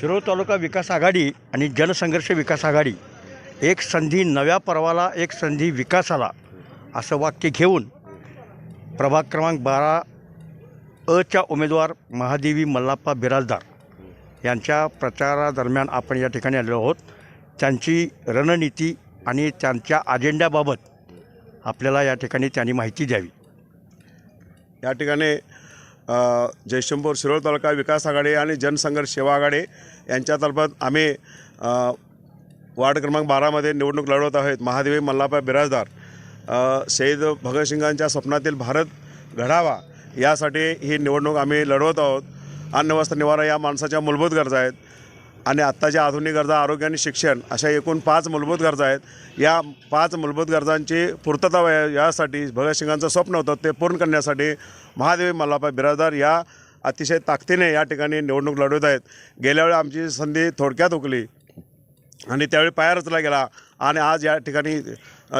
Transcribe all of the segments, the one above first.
शिरोळ तालुका विकास आघाडी आणि जनसंघर्ष विकास आघाडी एक संधी नव्या पर्वाला एक संधी विकासाला असं वाक्य घेऊन प्रभाग क्रमांक बारा अच्या उमेदवार महादेवी मल्लाप्पा बिराजदार यांच्या प्रचारादरम्यान आपण या ठिकाणी आलेलो आहोत. त्यांची रणनीती आणि त्यांच्या अजेंड्याबाबत आपल्याला या ठिकाणी त्यांनी माहिती द्यावी. या ठिकाणी अ, जयशंपूर शिरोळ तालुका विकास आघाडी आणि जनसंघर्ष सेवा आघाडी यांच्यातर्फत आम्ही वार्ड क्रमांक बारामध्ये निवडणूक लढवत आहोत. महादेवी मल्लापा बिराजदार शहीद भगतसिंगांच्या स्वप्नातील भारत घडावा यासाठी ही निवडणूक आम्ही लढवत आहोत. अन्न वस्त्र निवारा या माणसाच्या मूलभूत गरजा आहेत. आणि आत्ताच्या आधुनिक गरजा आरोग्य आणि शिक्षण अशा एकूण पाच मूलभूत गरजा आहेत. या पाच मूलभूत गरजांची पूर्तता व्हावी यासाठी भगतसिंगांचं स्वप्न होतं ते पूर्ण करण्यासाठी महादेवी मल्लापा बिराजदार या अतिशय ताकदीने या ठिकाणी निवडणूक लढवत आहेत. गेल्या वेळी आमची संधी थोडक्यात उकली आणि त्यावेळी पाया रचला गेला आणि आज या ठिकाणी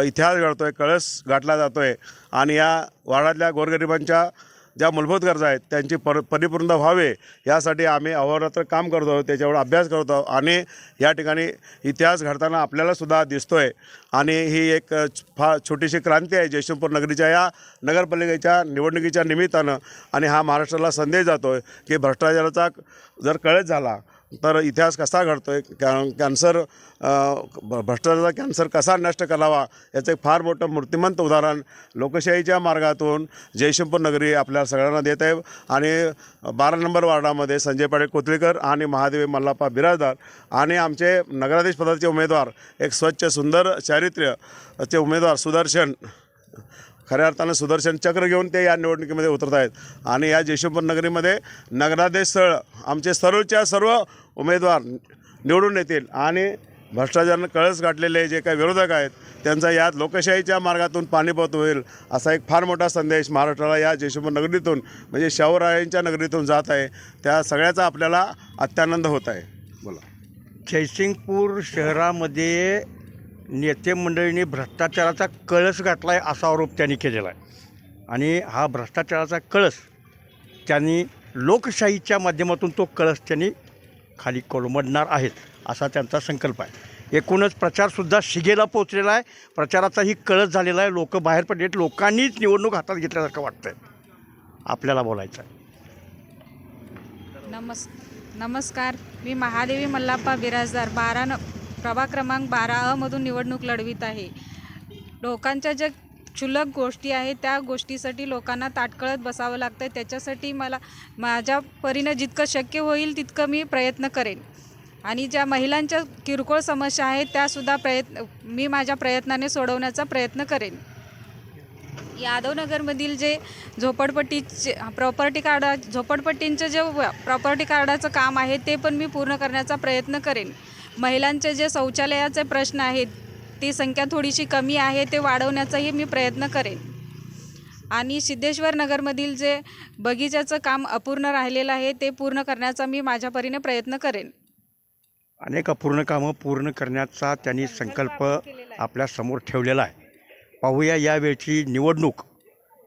इतिहास घडतो आहे कळस गाठला जातो आहे आणि या वाड्यातल्या गोरगरिबांच्या ज्या मूलभूत गरजा आहेत त्यांची पर परिपूर्ण व्हावे यासाठी आम्ही अहोरात्र काम करतो आहोत त्याच्यावर अभ्यास करतो आहोत आणि या ठिकाणी इतिहास घडताना आपल्यालासुद्धा दिसतो आहे आणि ही एक फार छोटीशी क्रांती आहे जयशंपूर नगरीच्या या नगरपालिकेच्या निवडणुकीच्या निमित्तानं. आणि हा महाराष्ट्राला संदेश जातो आहे की भ्रष्टाचाराचा जर कळत झाला तर इतिहास कसा घडतो आहे कॅ कॅन्सर भ- भ्रष्टाचाराचा कॅन्सर कसा नष्ट करावा? याचं एक फार मोठं मूर्तिमंत उदाहरण लोकशाहीच्या मार्गातून जयशंपूर नगरी आपल्या सगळ्यांना देत आहे. आणि बारा नंबर वार्डामध्ये संजय पाटील कोथळीकर आणि महादेवी मल्लाप्पा बिराजदार आणि आमचे नगराधीश पदाचे उमेदवार एक स्वच्छ सुंदर चारित्र्यचे उमेदवार सुदर्शन खऱ्या अर्थानं सुदर्शन चक्र घेऊन ते या निवडणुकीमध्ये उतरत आहेत आणि या जयशंपूर नगरीमध्ये नगराध्यक्ष स्थळ आमचे सर्वच्या सर्व उमेदवार निवडून येतील. आणि भ्रष्टाचारानं कळस गाठलेले जे काही विरोधक आहेत त्यांचा यात लोकशाहीच्या मार्गातून पाणीपत होईल असा एक फार मोठा संदेश महाराष्ट्राला या जयशंपूर नगरीतून म्हणजे शाहूरायांच्या नगरीतून जात आहे. त्या सगळ्याचा आपल्याला अत्यानंद होत आहे. बोला. जयसिंगपूर शहरामध्ये नेते मंडळींनी भ्रष्टाचाराचा कळस घातला आहे असा आरोप त्यांनी केलेला आहे. आणि हा भ्रष्टाचाराचा कळस त्यांनी लोकशाहीच्या माध्यमातून तो कळस त्यांनी खाली कोलमडणार आहेत असा त्यांचा संकल्प आहे. एकूणच प्रचारसुद्धा शिगेला पोचलेला आहे. प्रचाराचाही कळस झालेला आहे. लोक बाहेर पडलेत लोकांनीच निवडणूक हातात घेतल्यासारखं वाटतं आहे आपल्याला बोलायचं आहे नमस् नमस्कार. मी महादेवी मल्लाप्पा बिराजदार बारा न प्रभाग क्रमांक बारा अमधून निवडणूक लढवित आहे. लोकांच्या ज्या क्षुल्लक गोष्टी आहेत त्या गोष्टीसाठी लोकांना ताटकळत बसावं लागतं त्याच्यासाठी मला माझ्या परीनं जितकं शक्य होईल तितकं मी प्रयत्न करेन. आणि ज्या महिलांच्या किरकोळ समस्या आहेत त्यासुद्धा प्रयत्न मी माझ्या प्रयत्नाने सोडवण्याचा प्रयत्न करेन. यादवनगरमधील जे झोपडपट्टीचे प्रॉपर्टी कार्डा झोपडपट्टींचं जे प्रॉपर्टी कार्डाचं काम आहे ते पण मी पूर्ण करण्याचा प्रयत्न करेन. महिलांचे जे शौचालयाचे प्रश्न आहेत ती संख्या थोडीशी कमी आहे ते वाढवण्याचाही मी प्रयत्न करेन. आणि सिद्धेश्वर नगरमधील जे बगीचाचं काम अपूर्ण राहिलेलं आहे ते पूर्ण करण्याचा मी माझ्या परीने प्रयत्न करेन. अनेक अपूर्ण कामं पूर्ण करण्याचा त्यांनी संकल्प आपल्यासमोर ठेवलेला आहे. पाहूया यावेळची निवडणूक.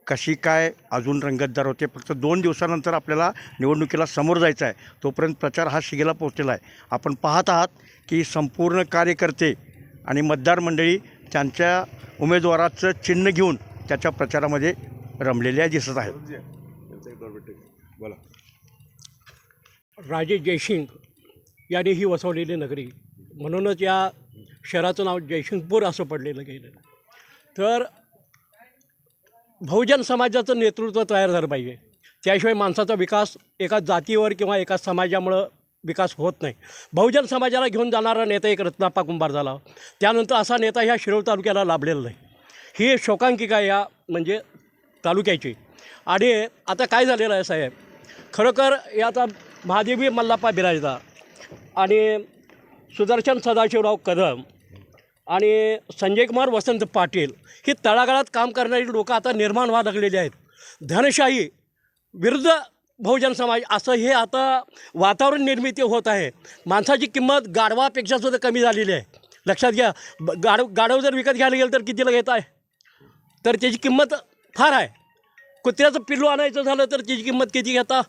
कशी काय अजून रंगतदार होते फक्त दोन दिवसानंतर आपल्याला निवडणुकीला समोर जायचं आहे. तोपर्यंत प्रचार हा शिगेला पोचलेला आहे. आपण पाहत आहात की संपूर्ण कार्यकर्ते आणि मतदार मंडळी त्यांच्या उमेदवाराचं चिन्ह घेऊन त्याच्या प्रचारामध्ये रमलेल्या दिसत आहेत. बोला राजे जयसिंग यांनी ही वसवलेली नगरी. म्हणूनच या शहराचं नाव जयसिंगपूर असं पडलेलं गेलं तर बहुजन समाजाचं नेतृत्व तयार झालं पाहिजे. त्याशिवाय माणसाचा विकास एका जातीवर किंवा एका समाजामुळं विकास होत नाही. बहुजन समाजाला घेऊन जाणारा नेता एक रत्नाप्पा कुंभार झाला. त्यानंतर असा नेता ह्या शिरोळ तालुक्याला लाभलेला नाही. ही शोकांकिका या म्हणजे तालुक्याची. आणि आता काय झालेलं आहे साहेब? खरोखर याचा महादेवी मल्लाप्पा बिराजदार आणि सुदर्शन सदाशिवराव कदम आणि संजय कुमार वसंत पाटील ही तळागाळात काम करणारी लोकं आता निर्माण व्हायला लागलेली आहेत. धनशाही विरुद्ध बहुजन समाज असं हे आता वातावरण निर्मिती होत आहे. माणसाची किंमत गाढवापेक्षा सुद्धा कमी झालेली आहे. लक्षात घ्या ब- गाडव गाढव जर विकत घ्यायला गेलं तर कितीला घेत आहे? तर त्याची किंमत फार आहे. कुत्र्याचं पिल्लू आणायचं झालं तर त्याची किंमत किती घेता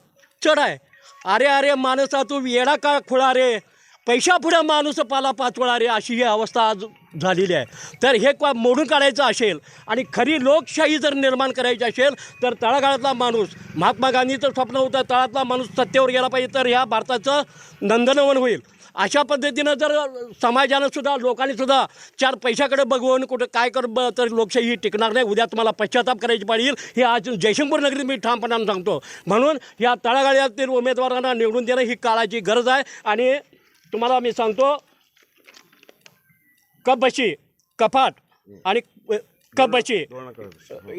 चढ आहे. अरे अरे माणसा तू येडा का खुळा रे? पैशापुढं माणूस पाला पाचवळा रे अशी ही अवस्था आज झालेली आहे. तर हे का मोडून काढायचं असेल आणि खरी लोकशाही जर निर्माण करायची असेल तर तळागाळातला माणूस महात्मा गांधीचं स्वप्न होतं तळातला माणूस सत्तेवर गेला पाहिजे तर ह्या भारताचं नंदनवन होईल. अशा पद्धतीनं जर समाजानं सुद्धा लोकांनी सुद्धा चार पैशाकडे बघून कुठं काय कर ब तर लोकशाही ही टिकणार नाही उद्या तुम्हाला पश्चाताप करायची पाहिजे हे आज जयशंपूर नगरीत मी ठामपणानं सांगतो. म्हणून या तळागाळ्यातील उमेदवारांना निवडून देणं ही काळाची गरज आहे आणि तुम्हाला मी सांगतो कबशी कपाट आणि कबशी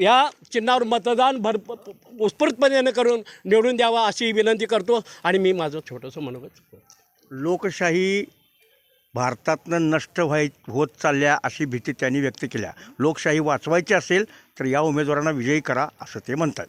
या चिन्हावर मतदान भर उत्स्फूर्तपणे करून निवडून द्यावा अशी विनंती करतो आणि मी माझं छोटंसं मनोगत लोकशाही भारतातनं नष्ट व्हाय होत चालल्या अशी भीती त्यांनी व्यक्त केल्या. लोकशाही वाचवायची असेल तर या उमेदवारांना विजयी करा असं ते म्हणतात.